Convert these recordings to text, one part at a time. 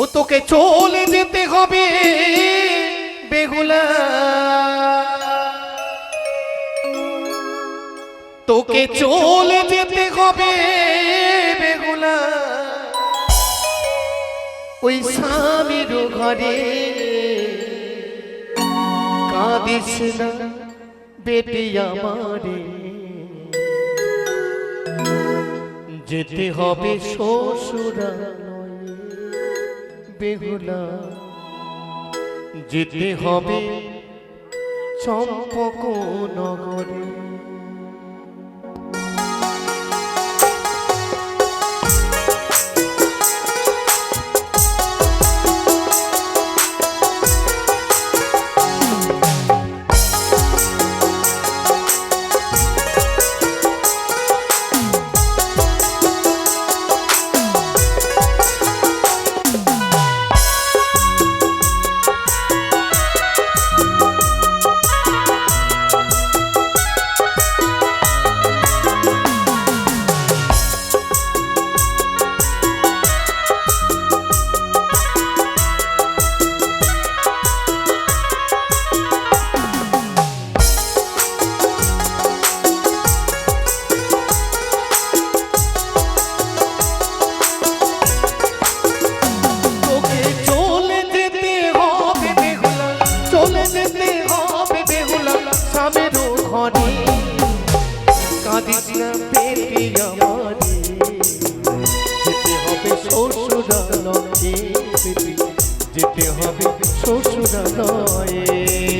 ও তোকে চলে যেতে হবে বেগুলা তোকে চলে যেতে হবে বেগুলা ওই স্বামীর ঘরে কাঁদিস না বেটি আমারে। যেতে হবে শ্বশুরা। বেহুলা যেতে হবে চম্পক নগরে। যেতে হবে শ্বশুরালয়ে।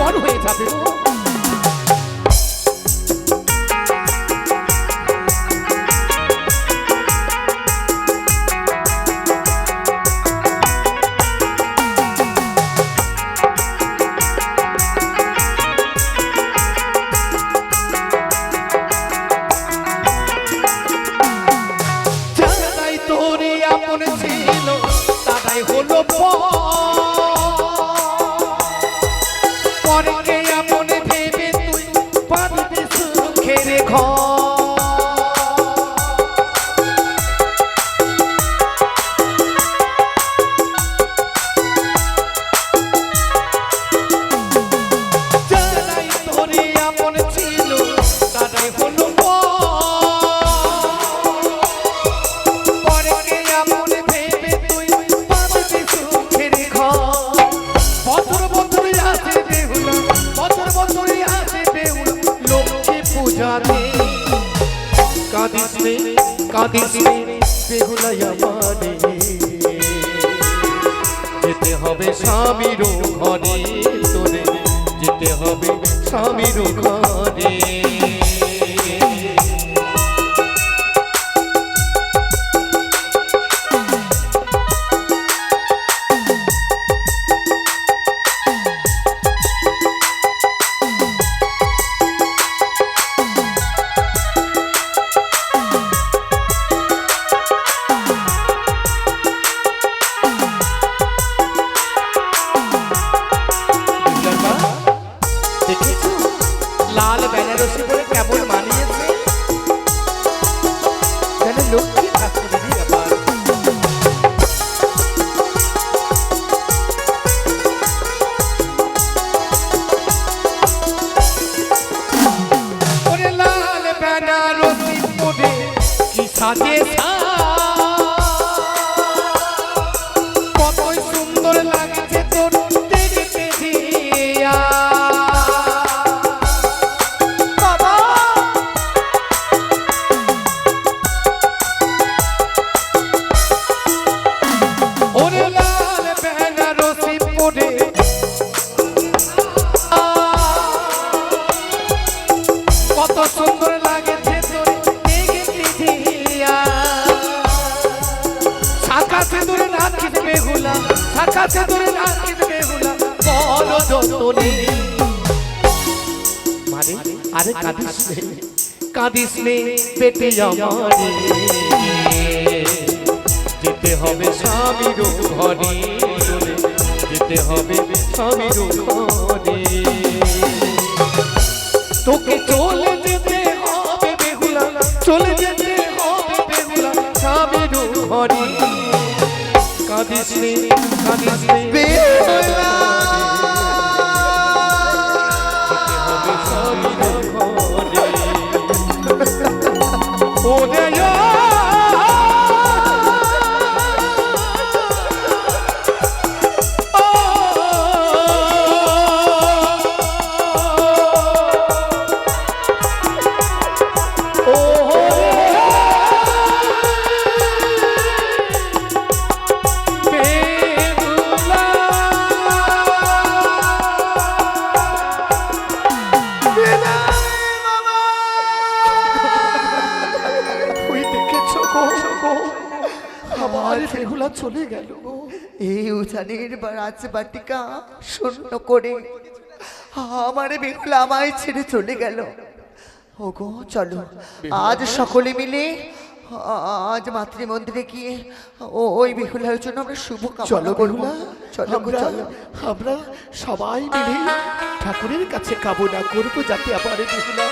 পর হয়ে যাবে পরকে আপন ভেবে তুই পাবি সুখের ঘর। কাঁদিস রে কাঁদিস রে বেহুলাইয়া মানে যেতে হবে স্বামীর ঘরে, তোরে যেতে হবে স্বামীর ঘরে। লাল বেনারসি পরে কেমন মানিয়েছে যেন লক্ষ্মী ঠাকুরেরই ব্যাপার ওরে বেহুলা বড় যতনে মানে আরে কাঁদিস কাঁদিস পেটে আমারে। যেতে হবে স্বামীর ঘরে। যেতে হবে স্বামীর ঘরে। তোকে চলে কাঁদিস আমার বেহুলা চলে গেল। এই উজানের রাজ বাটিকা শূন্য করে আমার বেহুলা আমায় ছেড়ে চলে গেল। ওগো চলো আজ সকলে মিলে আজ মাতৃ মন্দিরে গিয়ে ও ওই বেহুলার জন্য আমরা শুভ চলো বেহুলা চলো চলো। আমরা সবাই মিলে ঠাকুরের কাছে কামনা করব যাতে আমার বেহুলা